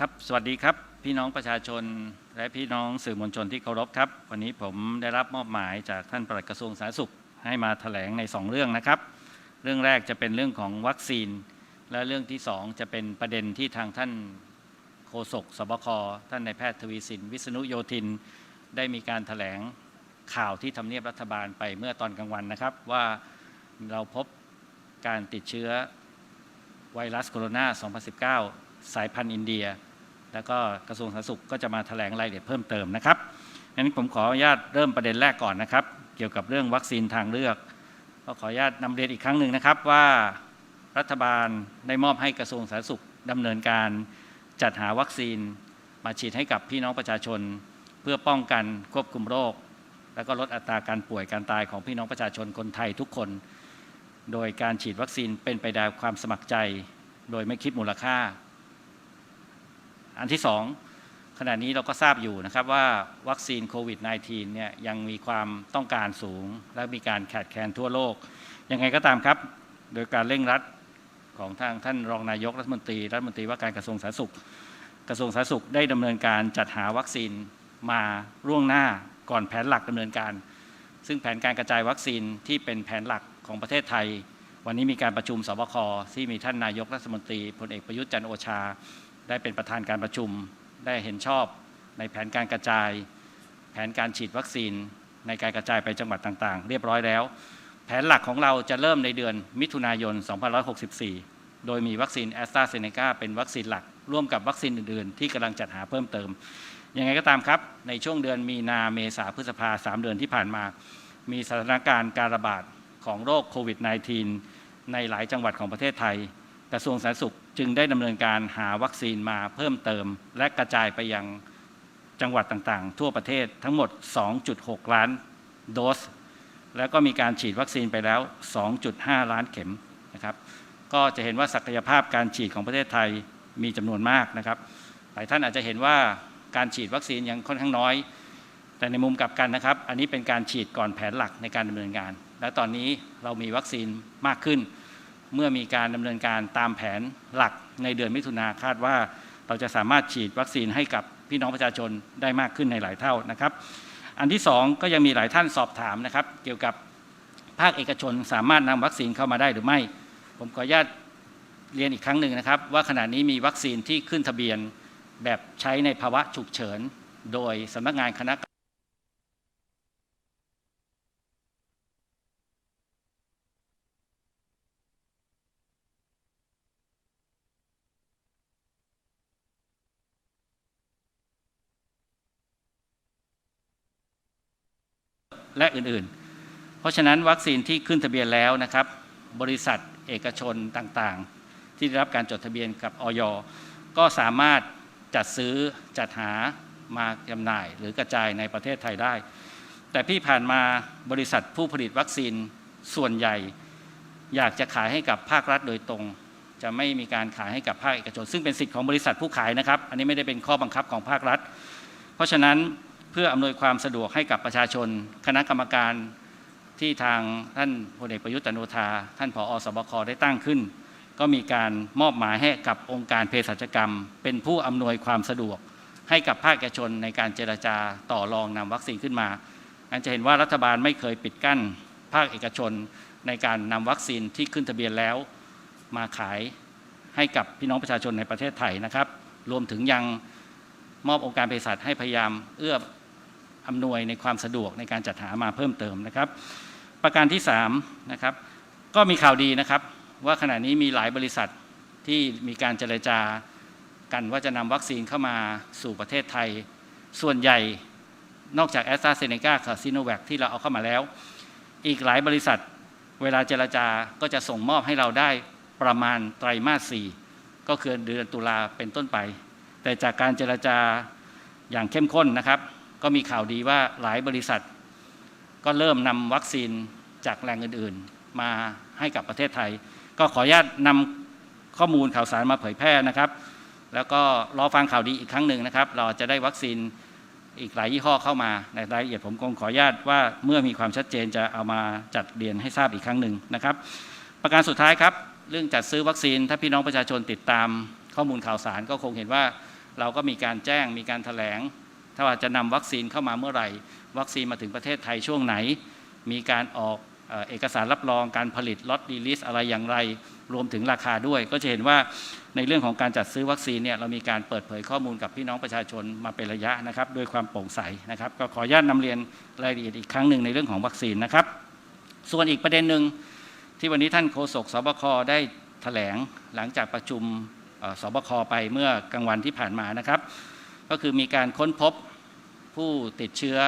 ครับ สวัสดีครับ พี่น้องประชาชน และพี่น้องสื่อมวลชนที่เคารพครับ วันนี้ผมได้รับมอบหมายจากท่านปลัดกระทรวงสาธารณสุข ให้มาแถลงใน 2 เรื่องนะครับ เรื่องแรกจะเป็นเรื่องของวัคซีน และเรื่องที่ 2 จะเป็นประเด็นที่ทางท่านโฆษกสบคท่านนายแพทย์ทวีสิน วิษณุโยธิน ได้มีการแถลงข่าวที่ทำเนียบรัฐบาลไปเมื่อตอนกลางวันนะครับ ว่าเราพบการติดเชื้อไวรัสโคโรนา 2019 สายพันธุ์อินเดีย แล้วก็กระทรวงสาธารณสุขก็จะมาแถลงรายละเอียดเพิ่มเติมนะครับงั้นผมขออนุญาตเริ่มประเด็นแรกก่อนนะครับ เกี่ยวกับเรื่องวัคซีนทางเลือก ก็ขออนุญาตนำเรียนอีกครั้งหนึ่งนะครับว่ารัฐบาลได้มอบให้กระทรวงสาธารณสุขดำเนินการจัดหาวัคซีนมาฉีดให้กับพี่น้องประชาชน เพื่อป้องกันควบคุมโรค แล้วก็ลดอัตราการป่วยการตายของพี่น้องประชาชนคนไทยทุกคน โดยการฉีดวัคซีนเป็นไปตามความสมัครใจ โดยไม่คิดมูลค่า อันที่สองขณะนี้เราก็ทราบอยู่นะครับว่าวัคซีนโควิด -19 เนี่ยยังมีความต้องการสูง และมีการขาดแคลนทั่วโลก ยังไงก็ตามครับ โดยการเร่งรัดของทางท่านรองนายกรัฐมนตรี รัฐมนตรีว่าการกระทรวงสาธารณสุข กระทรวงสาธารณสุขได้ดำเนินการจัดหาวัคซีนมาร่วงหน้าก่อนแผนหลักดำเนินการ ซึ่งแผนการกระจายวัคซีนที่เป็นแผนหลักของประเทศไทย วันนี้มีการประชุมสบคที่มีท่านนายกรัฐมนตรีพลเอกประยุทธ์จันโอชา ได้เป็นประธานการประชุม ได้เห็นชอบในแผนการกระจาย แผนการฉีดวัคซีน ในการกระจายไปจังหวัดต่างๆ เรียบร้อยแล้ว แผนหลักของเราจะเริ่มในเดือนมิถุนายน 2564 โดยมีวัคซีนแอสตราเซเนกาเป็นวัคซีนหลัก ร่วมกับวัคซีนอื่นๆ ที่กำลังจัดหาเพิ่มเติม ยังไงก็ตามครับ ในช่วงเดือนมีนาเมษาพฤษภาสามเดือนที่ผ่านมา มีสถานการณ์การระบาดของโรคโควิด -19 ในหลายจังหวัดของประเทศไทย กระทรวงสาธารณสุขจึงได้ดำเนินการหาวัคซีนมาเพิ่มเติม และกระจายไปยังจังหวัดต่างๆ ทั่วประเทศทั้งหมด 2.6 ล้านโดส แล้วก็มีการฉีดวัคซีนไปแล้ว 2.5 ล้านเข็มนะครับก็จะเห็นว่าศักยภาพการฉีดของประเทศไทยมีจำนวนมากนะครับหลายท่านอาจจะเห็นว่าการฉีดวัคซีนยังค่อนข้างน้อย แต่ในมุมกลับกันนะครับ อันนี้เป็นการฉีดก่อนแผนหลักในการดำเนินงาน และตอนนี้เรามีวัคซีนมากขึ้น เมื่อมีการดำเนินการตามแผนหลักในเดือนมิถุนาคาดว่าเราจะสามารถฉีดวัคซีนให้กับพี่น้องประชาชนได้มากขึ้นในหลายเท่านะครับ อันที่สองก็ยังมีหลายท่านสอบถามนะครับ เกี่ยวกับภาคเอกชนสามารถนำวัคซีนเข้ามาได้หรือไม่ ผมขออนุญาตเรียนอีกครั้งหนึ่งนะครับ ว่าขณะนี้มีวัคซีนที่ขึ้นทะเบียนแบบใช้ในภาวะฉุกเฉิน โดยสำนักงานคณะ และอื่นๆ เพราะฉะนั้นวัคซีนที่ขึ้นทะเบียนแล้วนะครับ บริษัทเอกชนต่างๆ ที่ได้รับการจดทะเบียนกับออยก็สามารถจัดซื้อจัดหามาจำหน่าย หรือกระจายในประเทศไทยได้ แต่ที่ผ่านมาบริษัทผู้ผลิตวัคซีนส่วนใหญ่ อยากจะขายให้กับภาครัฐโดยตรง จะไม่มีการขายให้กับภาคเอกชน ซึ่งเป็นสิทธิ์ของบริษัทผู้ขายนะครับ อันนี้ไม่ได้เป็นข้อบังคับของภาครัฐ เพราะฉะนั้น เพื่ออำนวยความสะดวกให้กับประชาชน คณะกรรมการที่ทางท่านพลเอกประยุทธ์จันโอชาท่านผอสบคได้ตั้งขึ้น ก็มีการมอบหมายให้กับองค์การเภสัชกรรม เป็นผู้อำนวยความสะดวก ให้กับภาคเอกชนในการเจรจาต่อรองนำวัคซีนขึ้นมาอันจะเห็นว่ารัฐบาลไม่เคยปิดกั้นภาคเอกชนในการนำวัคซีนที่ขึ้นทะเบียนแล้วมาขายให้กับพี่น้องประชาชนในประเทศไทยนะครับ รวมถึงยังมอบองค์การเภสัชให้พยายามเอื้อ อำนวยในความสะดวกในการจัดหามาเพิ่มเติมนะครับ ประการที่3นะครับก็มีข่าวดีนะครับ ว่าขณะนี้มีหลายบริษัทที่มีการเจรจากันว่าจะนำวัคซีนเข้ามาสู่ประเทศไทย ส่วนใหญ่นอกจากแอสตราเซเนกากับซีโนแวคที่เราเอาเข้ามาแล้ว อีกหลายบริษัทเวลาเจรจาก็จะส่งมอบให้เราได้ประมาณไตรมาสสี่ก็คือเดือนตุลาเป็นต้นไป แต่จากการเจรจาอย่างเข้มข้นนะครับ ก็มีข่าวดีว่าหลายบริษัท ก็เริ่มนำวัคซีนจากแหล่งอื่นๆ มาให้กับประเทศไทย ก็ขออนุญาตนำข้อมูลข่าวสารมาเผยแพร่นะครับ แล้วก็รอฟังข่าวดีอีกครั้งหนึ่งนะครับ เราจะได้วัคซีนอีกหลายยี่ห้อเข้ามาในรายละเอียดผมคงขออนุญาตว่าเมื่อมีความชัดเจนจะเอามาจัดเรียนให้ทราบอีกครั้งหนึ่งนะครับ ประการสุดท้ายครับ เรื่องจัดซื้อวัคซีน ถ้าพี่น้องประชาชนติดตามข้อมูลข่าวสารก็คงเห็นว่าเราก็มีการแจ้งมีการแถลง ถ้าว่าจะนำวัคซีนเข้ามาเมื่อไหร่ วัคซีนมาถึงประเทศไทยช่วงไหน มีการออกเอกสารรับรองการผลิตล็อตดีลิสอะไรอย่างไร รวมถึงราคาด้วย ก็จะเห็นว่าในเรื่องของการจัดซื้อวัคซีนเนี่ยเรามีการเปิดเผยข้อมูลกับพี่น้องประชาชนมาเป็นระยะนะครับด้วยความโปร่งใสนะครับ ก็ขออนุญาตนำเรียนรายละเอียดอีกครั้งหนึ่งในเรื่องของวัคซีนนะครับ ส่วนอีกประเด็นหนึ่งที่วันนี้ท่านโฆษกสบคได้แถลงหลังจากประชุมสบคไปเมื่อกลางวันที่ผ่านมานะครับ ก็คือมีการค้นพบผู้ติดเชื้อ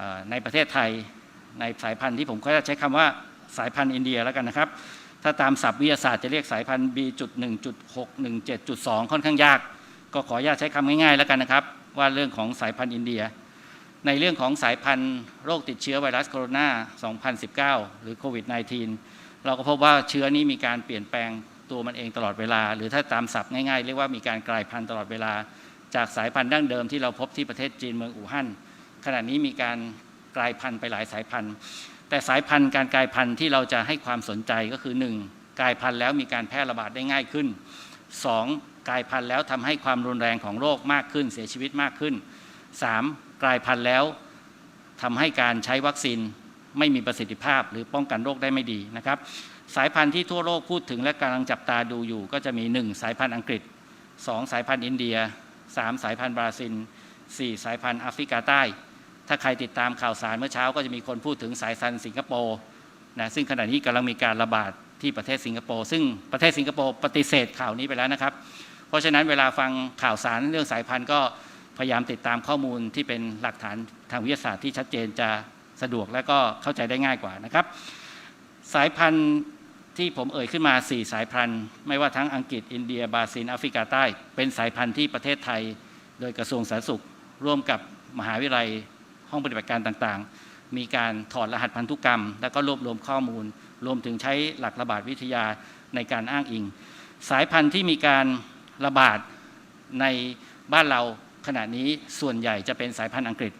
อในประเทศไทยในสายพันธุ์ที่ผมก็จะใช้คำว่าสายพันธุ์อินเดียแล้วกันนะครับ ถ้าตามศัพท์วิทยาศาสตร์จะเรียกสายพันธุ์ B.1.617.2 ค่อนข้างยาก ก็ขออนุญาตใช้คำง่ายๆแล้วกันนะครับ ว่าเรื่องของสายพันธุ์อินเดีย ในเรื่องของสายพันธุ์โรคติดเชื้อไวรัสโคโรนา 2019 หรือโควิด -19 เราก็พบว่าเชื้อนี้มีการเปลี่ยนแปลงตัวมันเองตลอดเวลา หรือถ้าตามศัพท์ง่ายๆ เรียกว่ามีการกลายพันธุ์ตลอดเวลา จากสายพันธุ์ดั้งเดิมที่เราพบที่ประเทศจีนเมืองอู่ฮั่นขณะนี้มีการกลายพันธุ์ไปหลายสายพันธุ์ แต่สายพันธุ์การกลายพันธุ์ที่เราจะให้ความสนใจก็คือ 1. กลายพันธุ์แล้วมีการแพร่ระบาดได้ง่ายขึ้น 2. กลายพันธุ์แล้วทำให้ความรุนแรงของโรคมากขึ้น เสียชีวิตมากขึ้น 3. กลายพันธุ์แล้วทำให้การใช้วัคซีนไม่มีประสิทธิภาพหรือป้องกันโรคได้ไม่ดีนะครับ สายพันธุ์ที่ทั่วโลกพูดถึงและกำลังจับตาดูอยู่ ก็จะมี 1 สายพันธุ์อังกฤษ 2 สายพันธุ์อินเดีย 3 สายพันธุ์บราซิล 4 สายพันธุ์แอฟริกาใต้ ถ้าใครติดตามข่าวสารเมื่อเช้าก็จะมีคนพูดถึงสายพันธุ์สิงคโปร์นะซึ่งขณะนี้กำลังมีการระบาดที่ประเทศสิงคโปร์ซึ่งประเทศสิงคโปร์ปฏิเสธข่าวนี้ไปแล้วนะครับ เพราะฉะนั้นเวลาฟังข่าวสารเรื่องสายพันธุ์ก็พยายามติดตามข้อมูลที่เป็นหลักฐานทางวิทยาศาสตร์ที่ชัดเจนจะสะดวกและก็เข้าใจได้ง่ายกว่านะครับ สายพันธุ์ ที่ผมเอ่ยขึ้นมา 4 สายพันธุ์ ไม่ว่าทั้งอังกฤษอินเดียบราซิลแอฟริกาใต้ เป็นสายพันธุ์ที่ประเทศไทย โดยกระทรวงสาธารณสุข ร่วมกับมหาวิทยาลัยห้องปฏิบัติการต่างๆ มีการถอดรหัสพันธุกรรม แล้วก็รวบรวมข้อมูล รวมถึงใช้หลักระบาดวิทยาในการอ้างอิง สายพันธุ์ที่มีการระบาดในบ้านเราขณะนี้ส่วนใหญ่จะเป็นสายพันธุ์อังกฤษ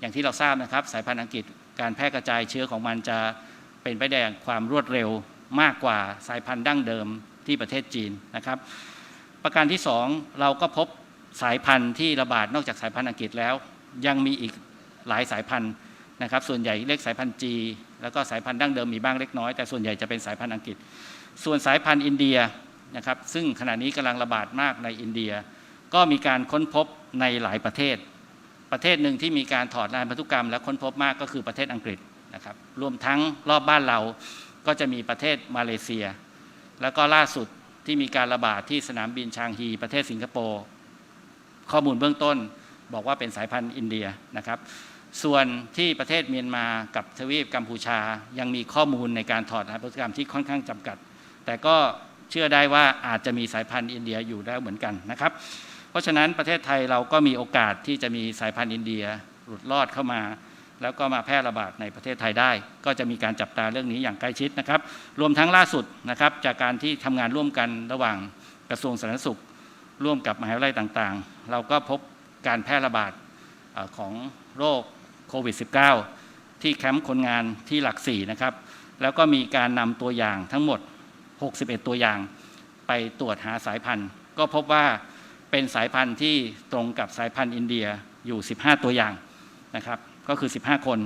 อย่างที่เราทราบนะครับ สายพันธุ์อังกฤษการแพร่กระจายเชื้อของมันจะเป็นไปได้อย่างความรวดเร็ว มากกว่าสายพันธุ์ดั้งเดิมที่ประเทศจีนนะครับ ประการที่สองเราก็พบสายพันธุ์ที่ระบาดนอกจากสายพันธุ์อังกฤษแล้ว ยังมีอีกหลายสายพันธุ์นะครับ ส่วนใหญ่เรียกสายพันธุ์จีแล้วก็สายพันธุ์ดั้งเดิมมีบ้างเล็กน้อยแต่ส่วนใหญ่จะเป็นสายพันธุ์อังกฤษ ส่วนสายพันธุ์อินเดียนะครับ ซึ่งขณะนี้กำลังระบาดมากในอินเดีย ก็มีการค้นพบในหลายประเทศ ประเทศหนึ่งที่มีการถอดรหัสพันธุกรรม และค้นพบมากก็คือประเทศอังกฤษนะครับ รวมทั้งรอบบ้านเรา ก็จะมีประเทศมาเลเซีย แล้วก็ล่าสุดที่มีการระบาดที่สนามบินชางฮีประเทศสิงคโปร์ข้อมูลเบื้องต้นบอกว่าเป็นสายพันธุ์อินเดียนะครับ ส่วนที่ประเทศเมียนมากับทวีปกัมพูชายังมีข้อมูลในการถอดรหัสพันธุกรรมที่ค่อนข้างจำกัด แต่ก็เชื่อได้ว่าอาจจะมีสายพันธุ์อินเดียอยู่ได้เหมือนกันนะครับ เพราะฉะนั้นประเทศไทยเราก็มีโอกาสที่จะมีสายพันธุ์อินเดียหลุดรอดเข้ามา แล้วก็มาแพร่ระบาดในประเทศไทยได้ ก็จะมีการจับตาเรื่องนี้อย่างใกล้ชิดนะครับ รวมทั้งล่าสุดนะครับจากการที่ทำงานร่วมกันระหว่างกระทรวงสาธารณสุข ร่วมกับมหาวิทยาลัยต่างๆ เราก็พบการแพร่ระบาดของโรคโควิด -19 ที่แคมป์คนงานที่หลักสี่นะครับ แล้วก็มีการนำตัวอย่างทั้งหมด 61 ตัวอย่าง ไปตรวจหาสายพันธุ์ ก็พบว่าเป็นสายพันธุ์ที่ตรงกับสายพันธุ์อินเดียอยู่ 15 ตัวอย่างนะครับ ก็คือ 15 คน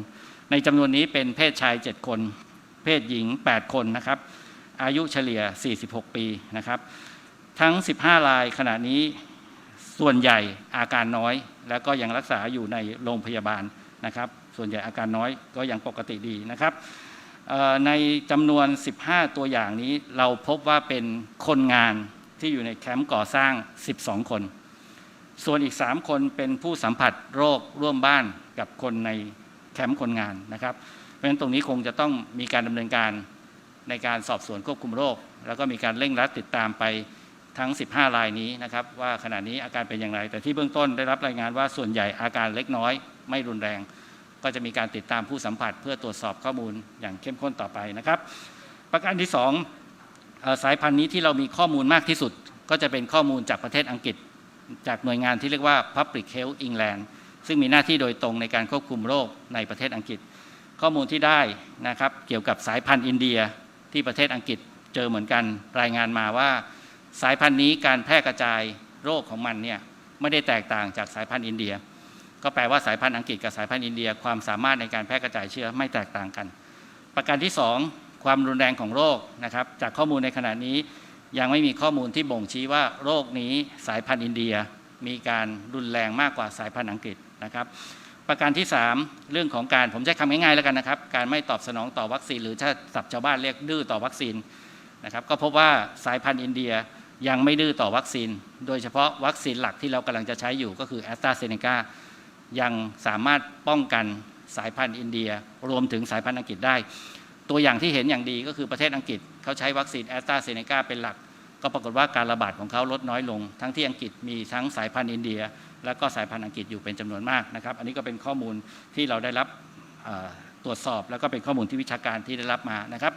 ในจำนวนนี้เป็นเพศชาย 7 คน เพศหญิง 8 คนนะครับ อายุเฉลี่ย 46 ปีนะครับ ทั้ง 15 รายขณะนี้ส่วนใหญ่อาการน้อย แล้วก็ยังรักษาอยู่ในโรงพยาบาลนะครับ ส่วนใหญ่อาการน้อยก็ยังปกติดีนะครับในจำนวน 15 ตัวอย่างนี้เราพบว่าเป็นคนงานที่อยู่ในแคมป์ก่อสร้าง 12 คน ส่วนอีก 3 คนเป็นผู้สัมผัสโรคร่วมบ้านกับคนในแคมป์คนงานนะครับ เพราะฉะนั้นตรงนี้คงจะต้องมีการดำเนินการในการสอบสวนควบคุมโรค แล้วก็มีการเร่งรัดติดตามไปทั้ง 15 รายนี้นะครับ ว่าขณะนี้อาการเป็นอย่างไร แต่ที่เบื้องต้นได้รับรายงานว่าส่วนใหญ่อาการเล็กน้อย ไม่รุนแรง ก็จะมีการติดตามผู้สัมผัส เพื่อตรวจสอบข้อมูลอย่างเข้มข้นต่อไปนะครับ ประการที่สองสายพันธุ์นี้ที่เรามีข้อมูลมากที่สุด ก็จะเป็นข้อมูลจากประเทศอังกฤษ จากหน่วยงานที่เรียกว่า Public Health England ซึ่งมีหน้าที่โดยตรงในการควบคุมโรคในประเทศอังกฤษ ข้อมูลที่ได้นะครับเกี่ยวกับสายพันธุ์อินเดียที่ประเทศอังกฤษเจอเหมือนกันรายงานมาว่า สายพันธุ์นี้การแพร่กระจายโรคของมันเนี่ยไม่ได้แตกต่างจากสายพันธุ์อินเดีย ก็แปลว่าสายพันธุ์อังกฤษกับสายพันธุ์อินเดียความสามารถในการแพร่กระจายเชื้อไม่แตกต่างกัน ประการที่ 2 ความรุนแรงของโรคนะครับจากข้อมูลในขณะนี้ ยังไม่มีข้อมูลที่บ่งชี้ว่าโรคนี้สายพันธุ์อินเดียมีการรุนแรงมากกว่าสายพันธุ์อังกฤษนะครับ ประการที่ 3 เรื่องของการผมใช้คำง่ายๆแล้วกันนะครับ การไม่ตอบสนองต่อวัคซีน หรือถ้าศัพท์ชาวบ้านเรียกดื้อต่อวัคซีนนะครับก็พบว่าสายพันธุ์อินเดียยังไม่ดื้อต่อวัคซีน โดยเฉพาะวัคซีนหลักที่เรากำลังจะใช้อยู่ก็คือแอสตราเซเนกายังสามารถป้องกันสายพันธุ์อินเดีย รวมถึงสายพันธุ์อังกฤษได้ ตัวอย่างที่เห็นอย่างดีก็คือประเทศอังกฤษเขาใช้วัคซีนแอสตราเซเนกาเป็นหลัก ก็ปรากฏว่าการระบาดของเขาลดน้อยลง ทั้งที่อังกฤษมีทั้งสายพันธุ์อินเดีย และก็สายพันธุ์อังกฤษอยู่เป็นจำนวนมากนะครับ อันนี้ก็เป็นข้อมูลที่เราได้รับตรวจสอบ แล้วก็เป็นข้อมูลที่วิชาการที่ได้รับมานะครับ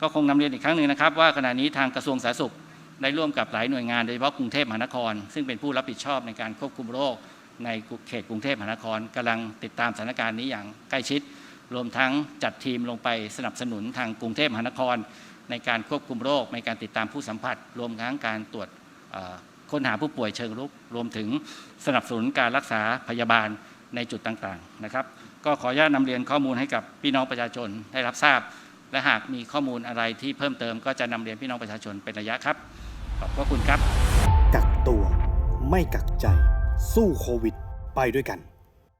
ก็คงนำเรียนอีกครั้งหนึ่งนะครับ ว่าขณะนี้ทางกระทรวงสาธารณสุขได้ร่วมกับหลายหน่วยงานโดยเฉพาะกรุงเทพมหานคร ซึ่งเป็นผู้รับผิดชอบในการควบคุมโรคในเขตกรุงเทพมหานครกำลังติดตามสถานการณ์นี้อย่างใกล้ชิด รวมทั้งจัดทีมลงไปสนับสนุนทางกรุงเทพมหานคร ในการควบคุมโรคในการติดตามผู้สัมผัส รวมทั้งการตรวจค้นหาผู้ป่วยเชิงรุกรวมถึงสนับสนุนการรักษาพยาบาลในจุดต่างๆนะครับ ก็ขออนุญาตนำเรียนข้อมูลให้กับพี่น้องประชาชนได้รับทราบ และหากมีข้อมูลอะไรที่เพิ่มเติมก็จะนำเรียนพี่น้องประชาชนเป็นระยะครับ ขอบพระคุณครับ กักตัว ไม่กักใจ สู้โควิด ไปด้วยกัน